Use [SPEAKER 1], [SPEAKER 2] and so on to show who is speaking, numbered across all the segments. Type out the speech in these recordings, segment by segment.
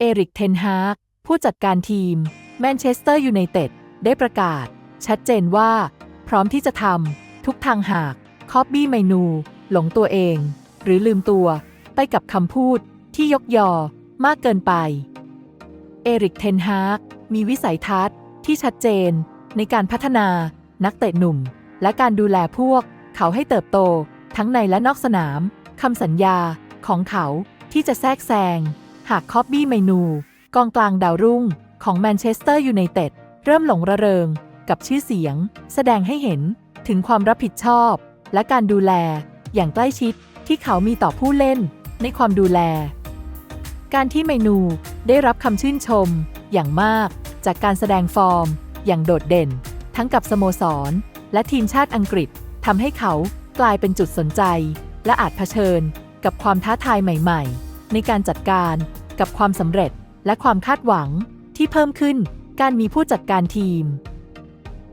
[SPEAKER 1] เอริกเทนฮากผู้จัดการทีมแมนเชสเตอร์ยูไนเต็ดได้ประกาศ ชัดเจนว่า พร้อมที่จะทำทุกทางหากคอบบี้ไมนู หลงตัวเอง หรือลืมตัว ไปกับคำพูดที่ยกยอมากเกินไป เอริกเทนฮากมีวิสัยทัศน์ที่ชัดเจนในการพัฒนานักเตะหนุ่ม และการดูแลพวกเขาให้เติบโตทั้งในและนอกสนามคำสัญญาของเขาที่จะแทรกแซง หากคอบบี้ไมนู กองกลางดาวรุ่งของแมนเชสเตอร์ยูไนเต็ดเริ่มหลงระเริงกับชื่อเสียง แสดงให้เห็นถึงความรับผิดชอบ และการดูแลอย่างใกล้ชิดที่เขามีต่อผู้เล่นในความดูแล การที่เมนูได้รับคำชื่นชมอย่างมากจากการแสดงฟอร์ม อย่างโดดเด่น ทั้งกับสโมสร และทีมชาติอังกฤษทำให้เขากลายเป็นจุดสนใจ และอาจเผชิญกับความท้าทายใหม่ ๆ ในการจัดการกับความสำเร็จและความคาดหวังที่เพิ่มขึ้นการมีผู้จัดการทีม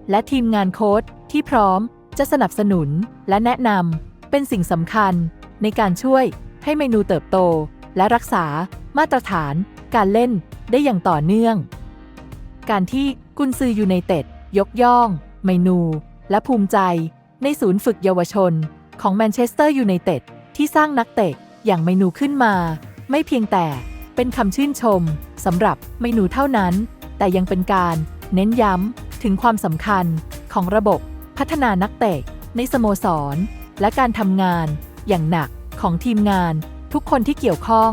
[SPEAKER 1] และทีมงานโค้ชที่พร้อมจะสนับสนุนและแนะนำเป็นสิ่งสำคัญในการช่วยให้เมนูเติบโต และรักษามาตรฐานการเล่นได้อย่างต่อเนื่อง การที่กุนซือยูไนเต็ดยกย่อง เมนู และภูมิใจ ในศูนย์ฝึกเยาวชน ของแมนเชสเตอร์ยูไนเต็ดที่สร้างนักเตะ อย่างเมนูขึ้นมา ไม่เพียงแต่เป็นคำชื่นชมสำหรับเมนูเท่านั้น แต่ยังเป็นการเน้นย้ำถึงความสำคัญของระบบพัฒนานักเตะในสโมสร และการทำงานอย่างหนักของทีมงานทุกคนที่เกี่ยวข้อง